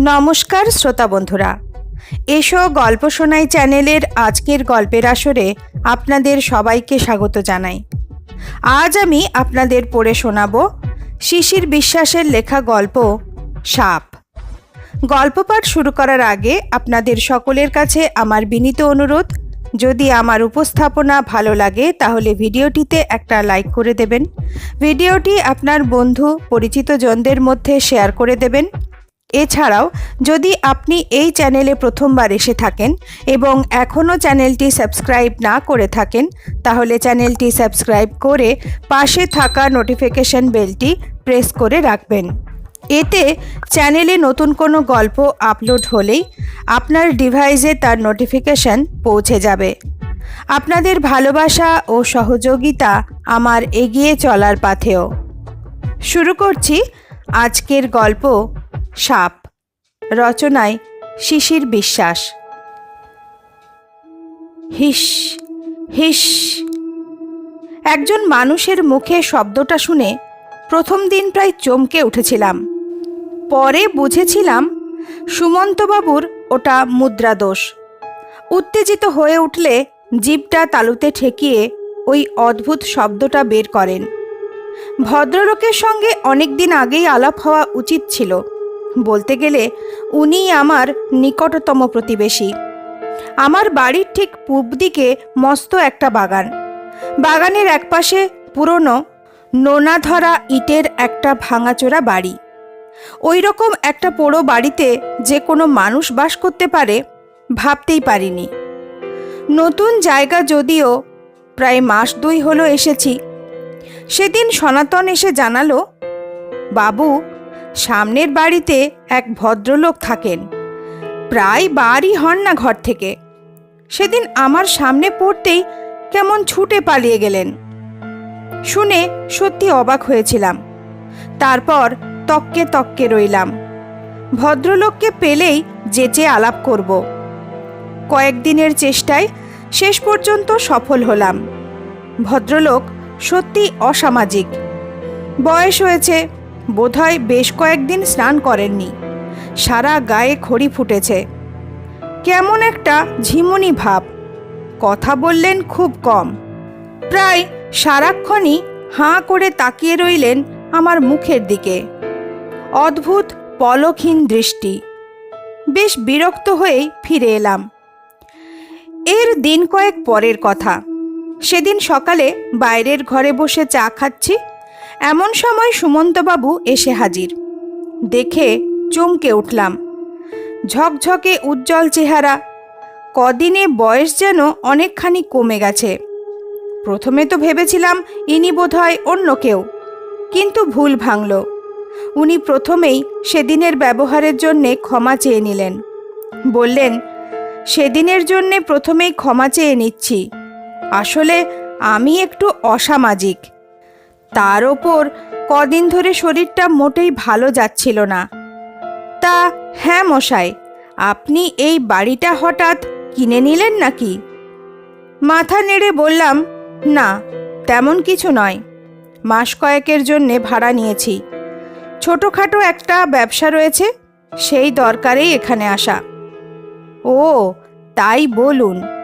নমস্কার শ্রোতা বন্ধুরা। এসো গল্প শোনাই চ্যানেলের আজকের গল্পের আসরে আপনাদের সবাইকে স্বাগত জানাই। আজ আমি আপনাদের পড়ে শোনাব শিশির বিশ্বাসের লেখা গল্প সাপ। গল্প পাঠ শুরু করার আগে আপনাদের সকলের কাছে আমার বিনীত অনুরোধ, যদি আমার উপস্থাপনা ভালো লাগে তাহলে ভিডিওটিতে একটা লাইক করে দেবেন। ভিডিওটি আপনার বন্ধু পরিচিত জনদের মধ্যে শেয়ার করে দেবেন। এছাড়াও, যদি আপনি এই চ্যানেলে প্রথমবার এসে থাকেন এবং এখনও চ্যানেলটি সাবস্ক্রাইব না করে থাকেন, তাহলে চ্যানেলটি সাবস্ক্রাইব করে পাশে থাকা নোটিফিকেশন বেলটি প্রেস করে রাখবেন। এতে চ্যানেলে নতুন কোনো গল্প আপলোড হলেই আপনার ডিভাইসে তার নোটিফিকেশন পৌঁছে যাবে। আপনাদের ভালোবাসা ও সহযোগিতা আমার এগিয়ে চলার পাথেও। শুরু করছি আজকের গল্প সাপ, রচনায় শিশির বিশ্বাস। হিস হিস। একজন মানুষের মুখে শব্দটা শুনে প্রথম দিন প্রায় চমকে উঠেছিলাম। পরে বুঝেছিলাম সুমন্তবাবুর ওটা মুদ্রাদোষ। উত্তেজিত হয়ে উঠলে জিভটা তালুতে ঠেকিয়ে ওই অদ্ভুত শব্দটা বের করেন। ভদ্রলোকের সঙ্গে অনেক দিন আগেই আলাপ হওয়া উচিত ছিল। বলতে গেলে উনি আমার নিকটতম প্রতিবেশী। আমার বাড়ির ঠিক পূব দিকে মস্ত একটা বাগান। বাগানের একপাশে পুরনো নোনা ধরা ইটের একটা ভাঙাচোরা বাড়ি। ওই রকম একটা পোড়ো বাড়িতে যে কোনো মানুষ বাস করতে পারে ভাবতেই পারিনি। নতুন জায়গা যদিও প্রায় মাস দুই হলো এসেছি সেদিন সনাতন এসে জানালো, বাবু, সামনের বাড়িতে এক ভদ্রলোক থাকেন। প্রায় বারই হন না ঘর থেকে। সেদিন আমার সামনে পড়তেই কেমন ছুটে পালিয়ে গেলেন। শুনে সত্যি অবাক হয়েছিলাম। তারপর তককে তককে রইলাম। ভদ্রলোককে পেলেই যেচে আলাপ করব। কয়েকদিনের চেষ্টায় শেষ পর্যন্ত সফল হলাম। ভদ্রলোক সত্যি অসামাজিক। বয়স হয়েছে, বোধহয় বেশ কয়েকদিন স্নান করেননি। সারা গায়ে খড়ি ফুটেছে। কেমন একটা ঝিমুনি ভাব। কথা বললেন খুব কম। প্রায় সারাক্ষণই হাঁ করে তাকিয়ে রইলেন আমার মুখের দিকে। অদ্ভুত পলকহীন দৃষ্টি। বেশ বিরক্ত হয়েই ফিরে এলাম। এর দিন কয়েক পরের কথা। সেদিন সকালে বাইরের ঘরে বসে চা খাচ্ছি। এমন সময় সুমন্তবাবু এসে হাজির। দেখে চমকে উঠলাম। ঝকঝকে উজ্জ্বল চেহারা। কদিনে বয়স যেন অনেকখানি কমে গেছে। প্রথমে তো ভেবেছিলাম ইনি বোধহয় অন্য কেউ, কিন্তু ভুল ভাঙল। উনি প্রথমেই সেদিনের ব্যবহারের জন্যে ক্ষমা চেয়ে নিলেন। বললেন, সেদিনের জন্যে প্রথমেই ক্ষমা চেয়ে নিচ্ছি। আসলে আমি একটু অসামাজিক। তার ওপর কদিন ধরে শরীরটা মোটেই ভালো যাচ্ছিল না। তা হ্যাঁ মশাই, আপনি এই বাড়িটা হঠাৎ কিনে নিলেন নাকি? মাথা নেড়ে বললাম, না, তেমন কিছু নয়। মাস কয়েকের জন্যে ভাড়া নিয়েছি। ছোটোখাটো একটা ব্যবসা রয়েছে, সেই দরকারেই এখানে আসা। ও, তাই বলুন।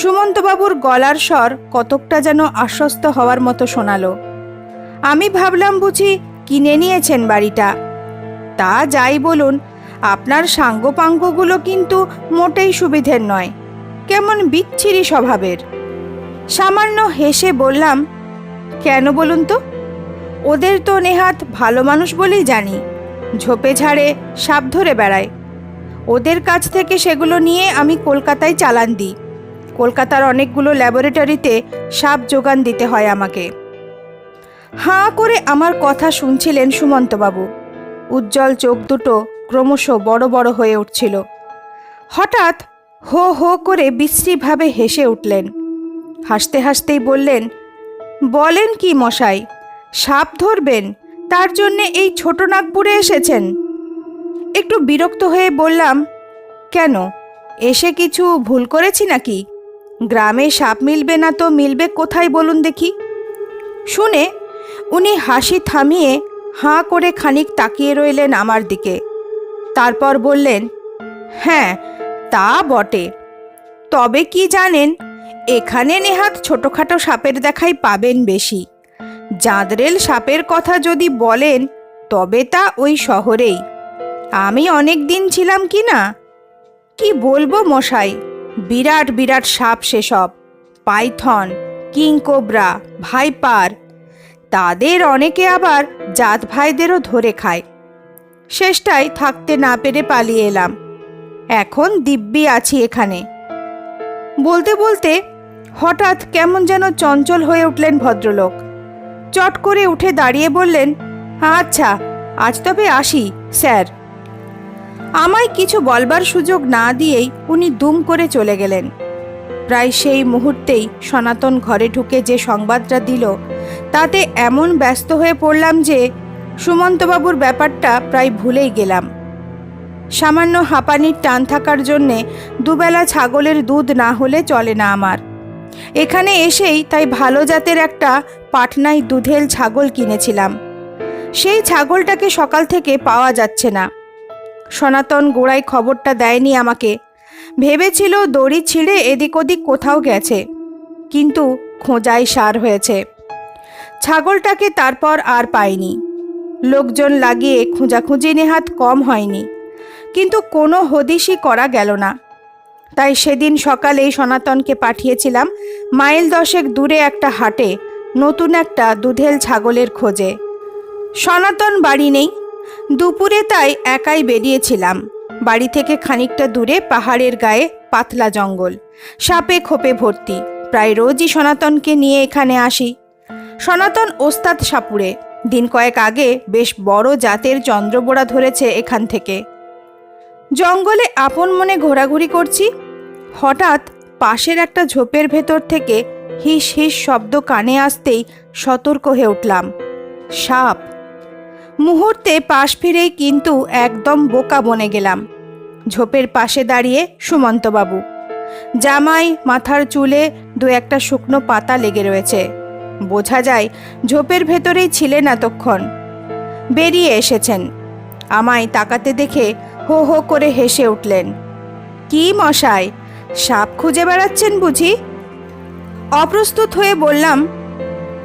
সুমন্তবাবুর গলার স্বর কতকটা যেন আশ্বস্ত হওয়ার মতো শোনালো। আমি ভাবলাম বুঝি কিনে নিয়েছেন বাড়িটা। তা যাই বলুন, আপনার সাঙ্গপাঙ্গগুলো কিন্তু মোটেই সুবিধের নয়, কেমন বিচ্ছিরি স্বভাবের। সামান্য হেসে বললাম, কেন বলুন তো? ওদের তো নেহাত ভালো মানুষ বলেই জানি, ঝোপে ঝাড়ে সাপ ধরে বেড়ায়। ওদের কাছ থেকে সেগুলো নিয়ে আমি কলকাতায় চালান দিই। কলকাতার অনেকগুলো ল্যাবরেটরিতে সাপ যোগান দিতে হয় আমাকে। হাঁ করে আমার কথা শুনছিলেন সুমন্তবাবু। উজ্জ্বল চোখ দুটো ক্রমশ বড় বড় হয়ে উঠছিল। হঠাৎ হো হো করে বিশ্রীভাবে হেসে উঠলেন। হাসতে হাসতেই বললেন, বলেন কি মশাই, সাপ ধরবেন, তার জন্যে এই ছোট নাগপুরে এসেছেন? একটু বিরক্ত হয়ে বললাম, কেন, এসে কিছু ভুল করেছি নাকি? গ্রামে সাপ মিলবে না তো মিলবে কোথায় বলুন দেখি? শুনে উনি হাসি থামিয়ে হাঁ করে খানিক তাকিয়ে রইলেন আমার দিকে। তারপর বললেন হ্যাঁ তা বটে। তবে কি জানেন, এখানে নেহাত ছোটোখাটো সাপের দেখাই পাবেন বেশি। জাঁদরেল সাপের কথা যদি বলেন, তবে তা ওই শহরেই। আমি অনেক দিন ছিলাম কি না? কি বলব মশাই? বিরাট বিরাট সাপ সেসব। Python king cobra viper. তাদের অনেকে আবার জাত ভাইদেরও ধরে খায়। শেষটায় থাকতে না পেরে পালিয়ে এলাম। এখন দিব্যি আছি এখানে। বলতে বলতে হঠাৎ কেমন যেন চঞ্চল হয়ে উঠলেন ভদ্রলোক। চট করে উঠে দাঁড়িয়ে বললেন আচ্ছা আজ তবে আসি, স্যার। আমায় কিছু বলবার সুযোগ না দিয়েই উনি দুম করে চলে গেলেন। প্রায় সেই মুহূর্তেই সনাতন ঘরে ঢুকে যে সংবাদটা দিল, তাতে এমন ব্যস্ত হয়ে পড়লাম যে সুমন্তবাবুর ব্যাপারটা প্রায় ভুলেই গেলাম। সামান্য হাঁপানির টান থাকার জন্যে দুবেলা ছাগলের দুধ না হলে চলে না আমার। এখানে এসেই তাই ভালো জাতের একটা পাটনাই দুধেল ছাগল কিনেছিলাম। সেই ছাগলটাকে সকাল থেকে পাওয়া যাচ্ছে না। সনাতন গোড়ায় খবরটা দেয়নি আমাকে। ভেবেছিল দড়ি ছিঁড়ে এদিক ওদিক কোথাও গেছে, কিন্তু খোঁজাই সার হয়েছে। ছাগলটাকে তারপর আর পাইনি। লোকজন লাগিয়ে খোঁজাখুঁজি নেহাত কম হয়নি, কিন্তু কোনো হদিশই করা গেল না। তাই সেদিন সকালেই সনাতনকে পাঠিয়েছিলাম মাইল দশেক দূরে একটা হাটে, নতুন একটা দুধেল ছাগলের খোঁজে। সনাতন বাড়ি নেই দুপুরে তাই একাই বেরিয়েছিলাম। বাড়ি থেকে খানিকটা দূরে পাহাড়ের গায়ে পাতলা জঙ্গল। সাপে খোপে ভর্তি। প্রায় রোজই সনাতনকে নিয়ে এখানে আসি। সনাতন ওস্তাদ সাপুরে দিন কয়েক আগে বেশ বড় জাতের চন্দ্রবোড়া ধরেছে এখান থেকে। জঙ্গলে আপন মনে ঘোরাঘুরি করছি। হঠাৎ পাশের একটা ঝোপের ভেতর থেকে হিস হিস শব্দ কানে আসতেই সতর্ক হয়ে উঠলাম। সাপ মুহূর্তে পাশ ফিরেই কিন্তু একদম বোকা বনে গেলাম। ঝোপের পাশে দাঁড়িয়ে সুমন্তবাবু। জামাই, মাথার চুলে দু একটা শুকনো পাতা লেগে রয়েছে। বোঝা যায় ঝোপের ভেতরেই ছিলেন এতক্ষণ। বেরিয়ে এসেছেন। আমায় তাকাতে দেখে হো হো করে হেসে উঠলেন। কি মশাই, সাপ খুঁজে বেড়াচ্ছেন বুঝি? অপ্রস্তুত হয়ে বললাম,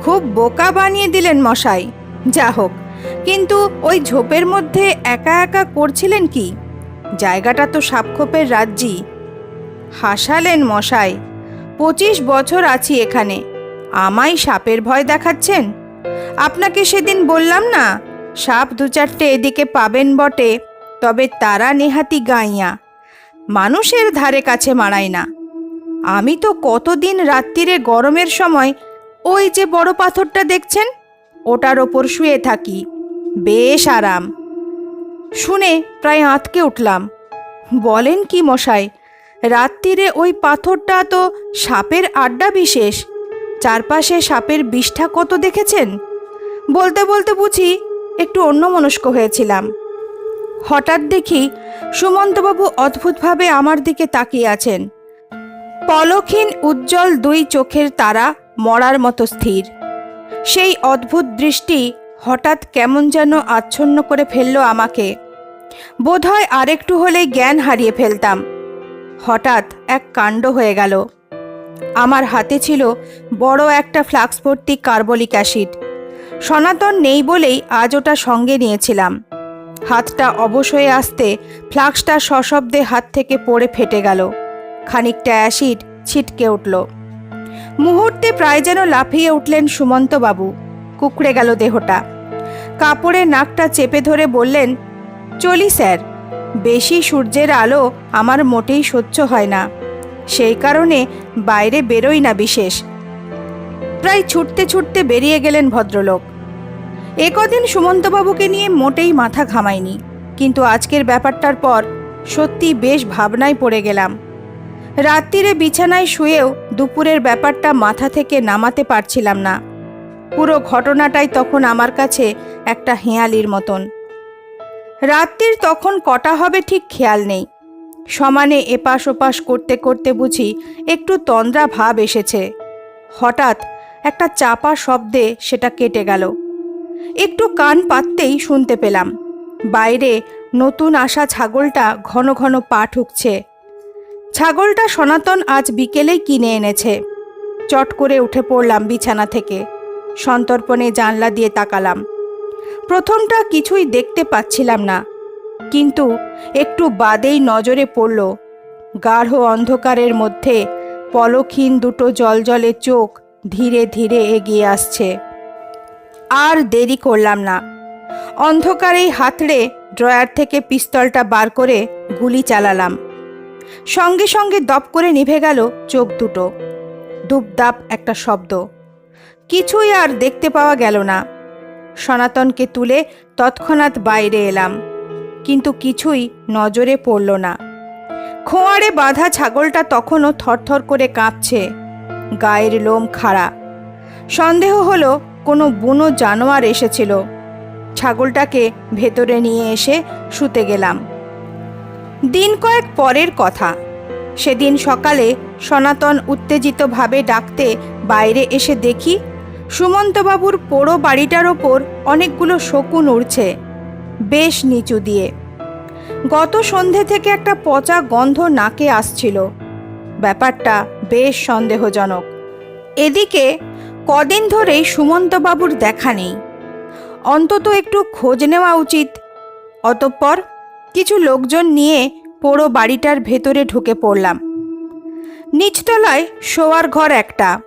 খুব বোকা বানিয়ে দিলেন মশাই। যা হোক কিন্তু ওই ঝোপের মধ্যে একা একা করছিলেন কি? জায়গাটা তো সাপখোপের রাজ্যি। হাসালেন মশাই, পঁচিশ বছর আছি এখানে, আমায় সাপের ভয় দেখাচ্ছেন? আপনাকে সেদিন বললাম না, সাপ দু চারটে এদিকে পাবেন বটে, তবে তারা নেহাতি গাইয়া, মানুষের ধারে কাছে মারায় না। আমি তো কতদিন রাত্রিরে গরমের সময় ওই যে বড় পাথরটা দেখছেন? ওটার ওপর শুয়ে থাকি। বেশ আরাম। শুনে প্রায় আঁতকে উঠলাম। বলেন কি মশাই, রাত্রিরে ওই পাথরটা তো সাপের আড্ডা বিশেষ। চারপাশে সাপের বিষ্ঠা কত দেখেছেন? বলতে বলতে বুঝি একটু অন্যমনস্ক হয়েছিলাম। হঠাৎ দেখি সুমন্তবাবু অদ্ভুতভাবে আমার দিকে তাকিয়ে আছেন। পলক্ষীন উজ্জ্বল দুই চোখের তারা মরার মতো স্থির। সেই অদ্ভুত দৃষ্টি হঠাৎ কেমন যেন আচ্ছন্ন করে ফেলল আমাকে। বোধহয় আরেকটু হলেই জ্ঞান হারিয়ে ফেলতাম। হঠাৎ এক কাণ্ড হয়ে গেল। আমার হাতে ছিল বড় একটা ফ্লাক্স ভর্তি কার্বলিক অ্যাসিড। সনাতন নেই বলেই আজ ওটা সঙ্গে নিয়েছিলাম। হাতটা অবশ হয়ে আসতে ফ্লাক্সটা সশব্দে হাত থেকে পড়ে ফেটে গেল। খানিকটা অ্যাসিড ছিটকে উঠল। মুহূর্তে প্রায় যেন লাফিয়ে উঠলেন সুমন্তবাবু। কুকড়ে গেল দেহটা। কাপড়ে নাকটা চেপে ধরে বললেন, চলি স্যার, বেশি সূর্যের আলো আমার মোটেই সহ্য হয় না। সেই কারণে বাইরে বেরোই না বিশেষ। প্রায় ছুটতে ছুটতে বেরিয়ে গেলেন ভদ্রলোক। এ কদিন সুমন্তবাবুকে নিয়ে মোটেই মাথা ঘামায়নি কিন্তু আজকের ব্যাপারটার পর সত্যি বেশ ভাবনায় পড়ে গেলাম। রাত্রিরে বিছানায় শুয়েও দুপুরের ব্যাপারটা মাথা থেকে নামাতে পারছিলাম না। পুরো ঘটনাটাই তখন আমার কাছে একটা হেঁয়ালির মতন। রাত্রির তখন কটা হবে ঠিক খেয়াল নেই। সমানে এপাশ ওপাশ করতে করতে বুঝি একটু তন্দ্রা ভাব এসেছে। হঠাৎ একটা চাপা শব্দে সেটা কেটে গেল। একটু কান পাততেই শুনতে পেলাম। বাইরে নতুন আসা ছাগলটা ঘন ঘন পা ঠুকছে। ছাগলটা সনাতন আজ বিকেলেই কিনে এনেছে। চট করে উঠে পড়লাম বিছানা থেকে। সন্তর্পণে জানলা দিয়ে তাকালাম। প্রথমটা কিছুই দেখতে পাচ্ছিলাম না। কিন্তু একটু বাদেই নজরে পড়ল, গাঢ় অন্ধকারের মধ্যে পলক্ষীন দুটো জলজলে চোখ ধীরে ধীরে এগিয়ে আসছে। আর দেরি করলাম না। অন্ধকারেই হাতড়ে ড্রয়ার থেকে পিস্তলটা বার করে গুলি চালালাম। সঙ্গে সঙ্গে দপ করে নিভে গেল চোখ দুটো। দুপদাপ একটা শব্দ। কিছুই আর দেখতে পাওয়া গেল না। সনাতনকে তুলে তৎক্ষণাৎ বাইরে এলাম, কিন্তু কিছুই নজরে পড়ল না। খোঁয়ারে বাঁধা ছাগলটা তখনও থরথর করে কাঁপছে, গায়ের লোম খাড়া। সন্দেহ হলো কোনো বুনো জানোয়ার এসেছিল। ছাগলটাকে ভেতরে নিয়ে এসে শুতে গেলাম। দিন কয়েক পরের কথা। সেদিন সকালে সনাতন উত্তেজিতভাবে ডাকতে বাইরে এসে দেখি, সুমন্তবাবুর পোড়ো বাড়িটার ওপর অনেকগুলো শকুন উড়ছে, বেশ নিচু দিয়ে। গত সন্ধে থেকে একটা পচা গন্ধ নাকে আসছিল। ব্যাপারটা বেশ সন্দেহজনক। এদিকে কদিন ধরেই সুমন্তবাবুর দেখা নেই। অন্তত একটু খোঁজ নেওয়া উচিত। অতঃপর কিছু লোকজন নিয়ে পোড়ো বাড়িটার ভেতরে ঢুকে পড়লাম। নিচতলায় শোয়ার ঘর একটা।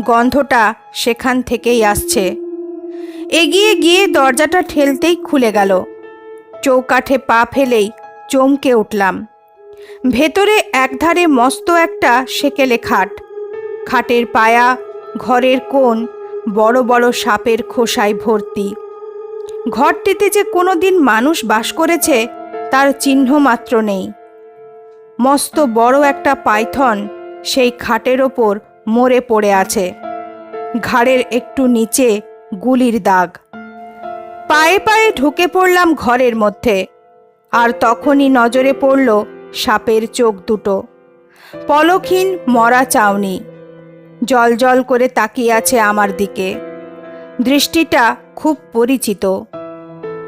গন্ধটা সেখান থেকেই আসছে। এগিয়ে গিয়ে দরজাটা ঠেলতেই খুলে গেল। চৌকাঠে পা ফেলেই চমকে উঠলাম। ভেতরে একধারে মস্ত একটা সেকেলে খাট। খাটের পায়া, ঘরের কোণ, বড় বড় সাপের খোসায় ভর্তি। ঘরটিতে যে কোনো দিন মানুষ বাস করেছে তার চিহ্ন মাত্র নেই। মস্ত বড় একটা পাইথন সেই খাটের ওপর মরে পড়ে আছে। ঘাড়ের একটু নিচে গুলির দাগ। পায়ে পায়ে ঢুকে পড়লাম ঘরের মধ্যে। আর তখনই নজরে পড়ল সাপের চোখ দুটো। পলক্ষীন মরা চাউনি। জল জল করে তাকিয়ে আছে আমার দিকে। দৃষ্টিটা খুব পরিচিত।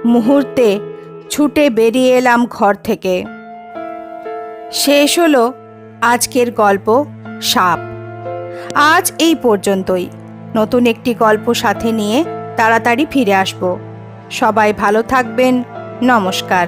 মুহূর্তে ছুটে বেরিয়ে এলাম ঘর থেকে। শেষ হলো আজকের গল্প সাপ। আজ এই পর্যন্তই। নতুন একটি গল্প সাথে নিয়ে তাড়াতাড়ি ফিরে আসব। সবাই ভালো থাকবেন। নমস্কার।